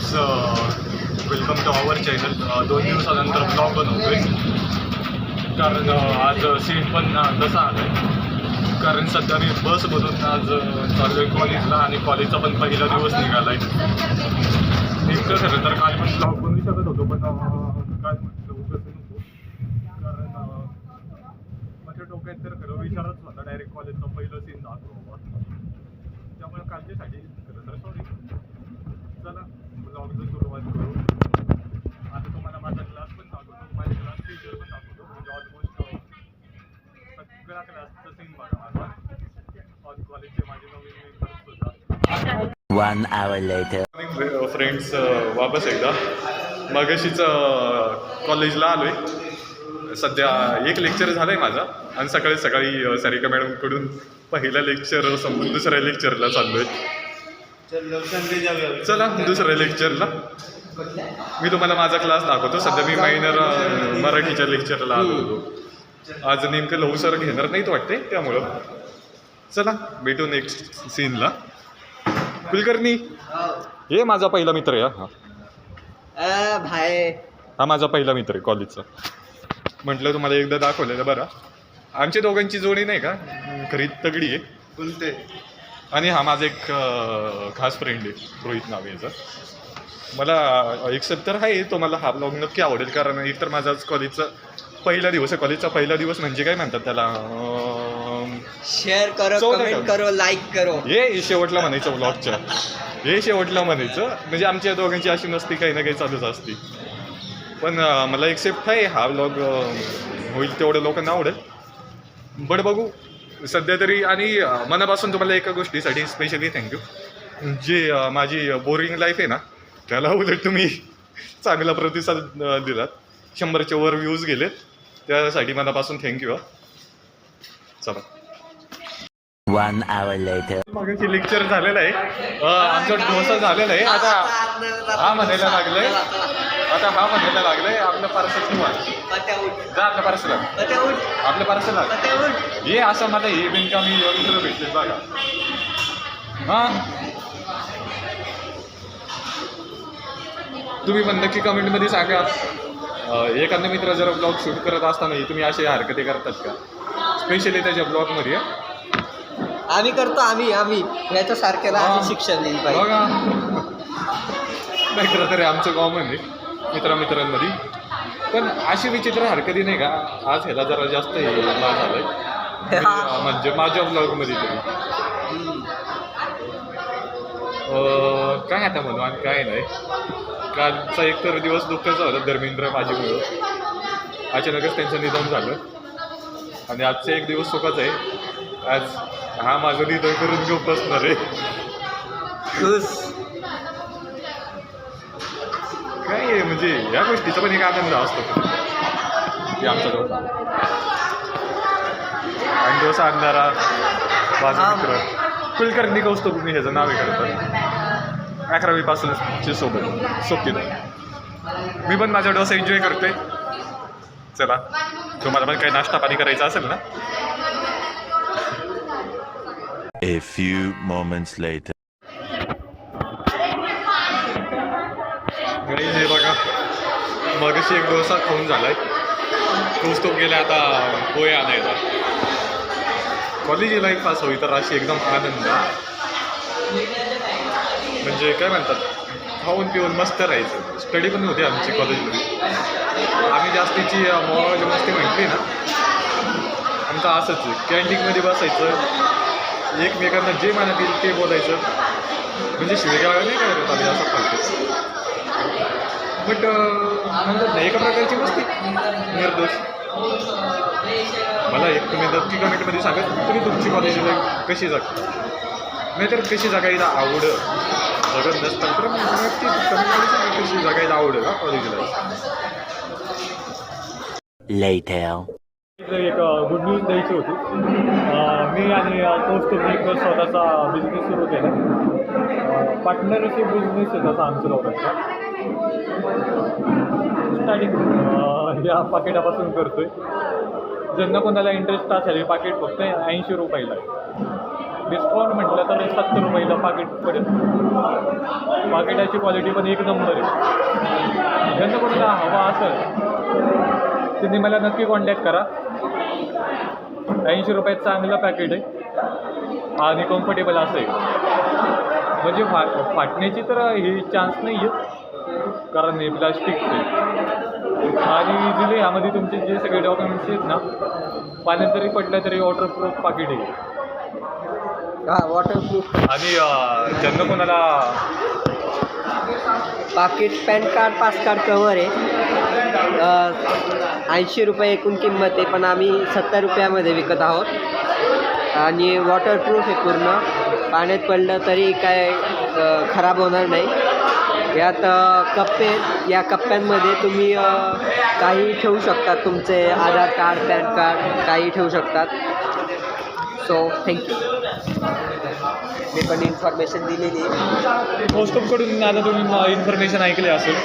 Guys welcome to our channel दोन दिवसानंतर blog बनवतोय कारण uh, आज uh, सीट पण uh, तसा आलं आहे कारण सध्या मी बसमधून आज चालू आहे कॉलेजला आणि कॉलेजचा पण पहिला दिवस निघाला आहे नेमकं खरं तर काल पण ब्लॉग बनवू शकत होतो पण काय म्हटलं उगत नको. कारण माझ्या डोक्यात तर खरं विचारच होता डायरेक्ट कॉलेजचा पहिलं सीन जातो त्यामुळे कालच्यासाठी खरं तर सॉरी चला. ब्लॉगचं सुरुवात करू आता तुम्हाला माझा क्लास पण दाखवतो माझ्या क्लास टीचर पण दाखवतो म्हणजे ऑलमोस्ट सगळा क्लासचा सीन बघा माझा कॉलेजचे माझे नवीन मेंबर्स सुद्धा One hour later. Friends uh, वापस एकदा. मगाशीच कॉलेजला आलो आहे सध्या एक लेक्चर झालं आहे माझा. आणि सकाळी सकाळी अ, सारिका मॅडमकडून पहिलं लेक्चर संपून दुसऱ्या लेक्चरला चाललो आहे चला दुसऱ्या लेक्चरला मी तुम्हाला माझा क्लास दाखवतो. सध्या मी मायनर मराठीच्या लेक्चरला आलो होतो. आज नेमकं लवसर घेणार नाहीत वाटते त्यामुळं. चला भेटू नेक्स्ट सीनला कुलकर्णी. हे. माझा पहिला मित्र आहे हा. अ, भाई. हा माझा पहिला मित्र आहे कॉलेजचा. म्हटलं तुम्हाला एकदा दाखवलेलं बरं. आमच्या दोघांची जोडी नाही का? खरी तगडी आहे. बोलते आणि हा माझा एक खास फ्रेंड आहे रोहित नाव आहे याचा. मला एक्सेप्ट तर आहे तो मला हा ब्लॉग नक्की आवडेल कारण एकतर माझा आज कॉलेजचा पहिला दिवस आहे. कॉलेजचा पहिला दिवस म्हणजे काय म्हणतात त्याला? शेअर करो कमेंट करो. करो लाईक करो. हे शेवटला म्हणायचं ब्लॉगच्या हे शेवटला म्हणायचं. म्हणजे आमच्या दोघांची अशी नसती काही ना काही चालूच असती. पण अं, मला एक्सेप्ट आहे हा ब्लॉग होईल तेवढं लोकांना आवडेल. बट बघू. सध्या तरी आणि मनापासून तुम्हाला एका गोष्टीसाठी स्पेशली थँक्यू जे माझी बोरिंग लाईफ आहे ना त्याला उलट तुम्ही चांगला प्रतिसाद दिलात. शंभरच्या वर व्ह्यूज गेलेत. त्यासाठी मनापासून थँक्यू चला. Later. मगाशी लेक्चर झालेलं आहे. आमचा डोसा झालेला आहे. आता हा म्हणायला लागलाय. आता हा म्हणायला लागलाय आपलं पार्सल किंवा जा आपलं पार्सल. आपलं पार्सल हे असं मला हे बिनकामी मित्र भेटले बघा. हा? तुम्ही पण नक्की कमेंटमध्ये सांगा. एखादा मित्र जर ब्लॉग शूट करत असताना तुम्ही असे हरकती करतात का? स्पेशली त्याच्या ब्लॉगमध्ये आम्ही करतो आम्ही आम्ही. याच्या सारख्याला हा. आम्ही शिक्षण दिलं पाहिजे. बघा. नाही खरं तरी आमचं कॉमन आहे. मित्रामित्रांमध्ये. पण अशी विचित्र हरकती नाही का? आज ह्याला जरा जास्त हे झालाय. म्हणजे- म्हणजे माझ्या ब्लॉगमध्ये तरी. काय आता म्हणू आणि काय नाही. कालचा एक तर दिवस दुःखाचा होता धर्मेंद्र माझीमुळं अचानकच त्यांचं निधन झालं. आणि आजचा एक दिवस सुखाचा आहे. आज हा माझं निधन करून घेऊन बसणार आहे. म्हणजे या गोष्टीचा पण एक आनंद असतो. आमचा डोसा आणि डोसा आणणारा माझा हा. मित्र. कुलकर्णी कौस्तुभ मी ह्याचं नाव आहे करतात अकरावी पासूनचे सोबत. सोबतीत. मी पण माझा डोसा एन्जॉय करतोय. चला. तुम्हाला पण काही नाश्ता पाणी करायचा असेल ना? A few moments later. Ganesh हे बघा मगाशी एक डोसा खाऊन झालाय. तो गेला आता पोहे आणायचा कॉलेज लाईफ पास होई तर अशी एकदम आनंद. म्हणजे काय म्हणतात खाऊन पिऊन मस्त राहायचं. स्टडी पण होती आमची कॉलेजमध्ये आम्ही जास्तीची मोबाईल मस्ती म्हटली ना आमचं असंच आहे. कॅन्टीनमध्ये बसायचं एकमेकांना जे मनात येईल ते बोलायचं. म्हणजे शिवेगाव नाही करत आम्ही असं फालतू बट म्हणतात ना एका प्रकारची मस्ती. निर्दोष. मला एक तुम्ही नक्की कमेंटमध्ये सांगा तुम्ही तुमची कॉलेज लाईफ कशी जगता नाहीतर कशी जगायला आवड? जगत नसतं तर नक्की कमेंटमध्ये सांगा कशी जगायला आवडेल का कॉलेज लाईफ. एक गुड न्यूज द्यायची होती. मी आणि कौस्तुभने एक स्वतःचा बिझनेस सुरू केला. पार्टनरशिप बिझनेस आहे तसा आमच्या लोकांचा स्टार्टिंग या पाकिटापासून करतोय. ज्यांना कोणाला इंटरेस्ट असेल हे पाकिट फक्त ऐंशी रुपयाला डिस्काउंट म्हटलं तर सत्तर रुपयाला पाकिट पडेल पाकिटाची क्वालिटी पण एक नंबर आहे. ज्यांना कोणाला हवा असेल त्यांनी मला नक्की कॉन्टॅक्ट करा. ऐंशी रुपयात चांगलं पॅकेट आहे. आणि कम्फर्टेबल असं आहे. म्हणजे फा फाटण्याची तर ही चान्स नाही आहे कारण हे प्लास्टिकचं आहे. आणि इझिली ह्यामध्ये तुमचे जे सगळे डॉक्युमेंट्स आहेत ना पाण्यात जरी पडलं तरी वॉटरप्रूफ पाकिट आहे. हा वॉटरप्रूफ आणि ज्यांना कोणाला पाकिट PAN card pass card cover आहे. ऐंशी रुपये एकूण किंमत आहे पण आम्ही सत्तर रुपयामध्ये विकत आहोत. आणि वॉटरप्रूफ आहे पूर्ण. पाण्यात पडलं तरी काय खराब होणार नाही. यात कप्पे. या कप्प्यांमध्ये तुम्ही काही ठेवू शकतात तुमचे आधार कार्ड पॅन कार्ड काही ठेवू शकतात. सो थँक्यू मी पण इन्फॉर्मेशन दिलेली आहे. कौस्तुभकडून आता तुम्ही इन्फॉर्मेशन ऐकली असेल.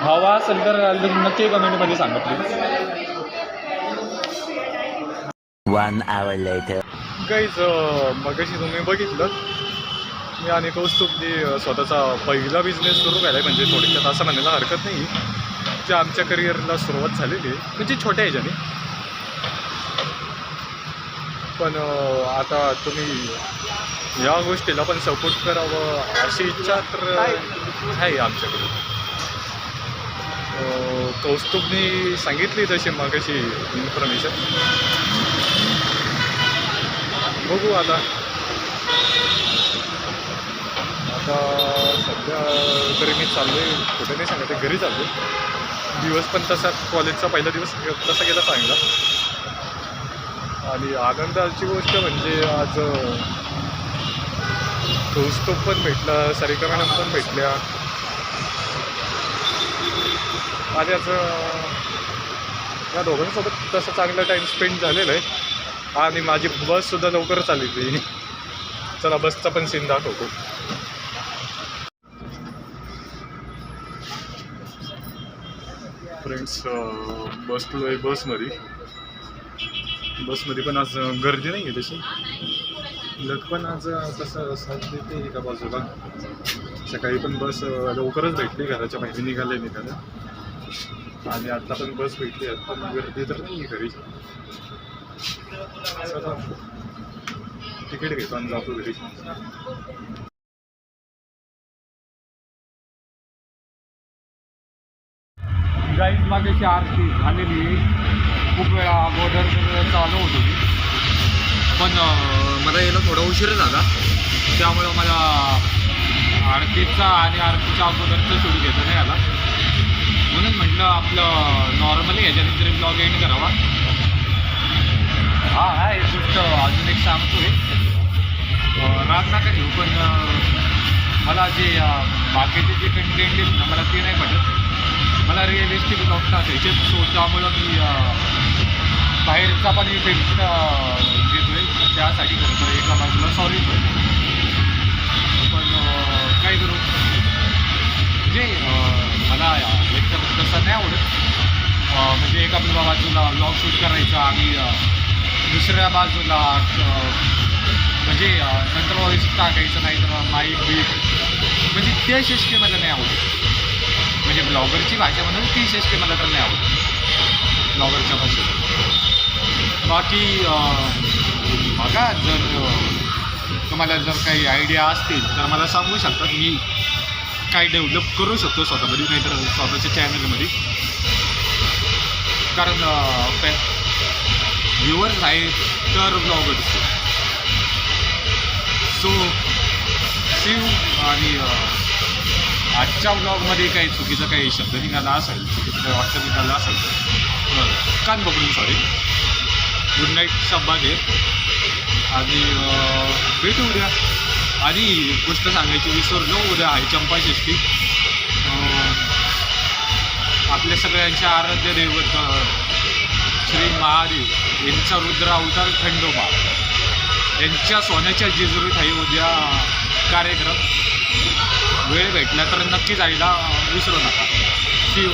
हवा असेल तर नक्की कमेंटमध्ये सांगा प्लीज One hour later. काहीच मगाशी तुम्ही बघितलं. मी आणि कौस्तुभनी अं, स्वतःचा पहिला बिझनेस सुरू केला आहे म्हणजे थोडक्यात असं म्हणायला हरकत नाही जे आमच्या करिअरला सुरुवात झालेली आहे म्हणजे छोट्या ह्याच्याने. पण आता तुम्ही या गोष्टीला पण सपोर्ट करावं अशी इच्छा तर आहे आमच्याकडे. कौस्तुभनी सांगितली तशी मागाशी इन्फॉर्मेशन बघू आता. आता सध्या तरी मी चाललो आहे कुठे नाही सांगते घरी चाललो दिवस पण तसा कॉलेजचा पहिला दिवस तसा गेला चांगला. आणि आनंदाची गोष्ट म्हणजे आज कौस्तुभ पण भेटला सारिका मॅडम पण भेटल्या. आणि आज या दोघांसोबत तसा चांगला टाईम स्पेंड झालेला आहे. आणि माझी बससुद्धा लवकरच आली ती चला बसचा पण सीन दाखवतो. फ्रेंड्स बसलो आहे बसमध्ये. बसमध्ये पण आज गर्दी नाही आहे तशी. लग पण आज कसं साथ देते एका बाजूला. सकाळी पण बस लवकरच भेटली घराच्या बाहेर निघाले निघाल्या आणि आता पण बस भेटली आत्ता पण गर्दी तर नाही घरी. चला. तिकीट घेतो आणि जातो घरी. गाईज मागेची आरती झालेली खूप वेळा अगोदर चालू होत होती पण मला यायला थोडा उशीर झाला. त्यामुळं मला आरतीचा आणि आरतीच्या अगोदरचं सुरू घेता नाही आला म्हणून म्हटलं आपलं नॉर्मली ह्याच्यात तरी ब्लॉग एंड करावा. हा हा एक गोष्ट अजून एक सांगतोय अं, राग नका घेऊ पण मला जे बाकीचे जे कंटेंट आहेत ना मला ते नाही पटत. मला रिअलिस्टिक ब्लॉग टाकायचे सो त्यामुळं मी बाहेरचा पण इफेक्ट घेतोय. त्यासाठी खरं एका बाजूला. सॉरी पण काय करू? म्हणजे मला एकदम तसं नाही आवडत. म्हणजे एका बाजूला ब्लॉग शूट करायचा आणि दुसऱ्या बाजूला म्हणजे नंतर व्हॉइस टाकायचं नाही तर माईक बीट. म्हणजे त्या सिस्टीम मला नाही आवडत. म्हणजे ब्लॉगरची भाषा म्हणून ती सिस्टीम मला तर नाही आवडत. ब्लॉगरच्या भाषेत. बाकी बघा जर तुम्हाला जर काही आयडिया असतील तर मला सांगू शकतात मी काय डेव्हलप करू शकतो स्वतःमध्ये नाहीतर स्वतःच्या चॅनलमध्ये कारण व्ह्युअर्स आहेत तर ब्लॉगर्स सो शिव आणि आजच्या ब्लॉगमध्ये काही चुकीचं काही शब्द निघाला असेल चुकीचं काही वाक्य निघालं असेल कान पकडून सॉरी गुड नाईट शब्बा आणि भेटू उद्या. आणि गोष्ट सांगायची विसरलो उद्या आहे चंपा षष्ठी आपल्या सगळ्यांचे आराध्य दैवत श्री महादेव यांचा रुद्र अवतार खंडोबा. यांच्या सोन्याच्या जेजुरीत आहे उद्या कार्यक्रम. वेळ भेटला तर नक्की जायला विसरू नका. शिव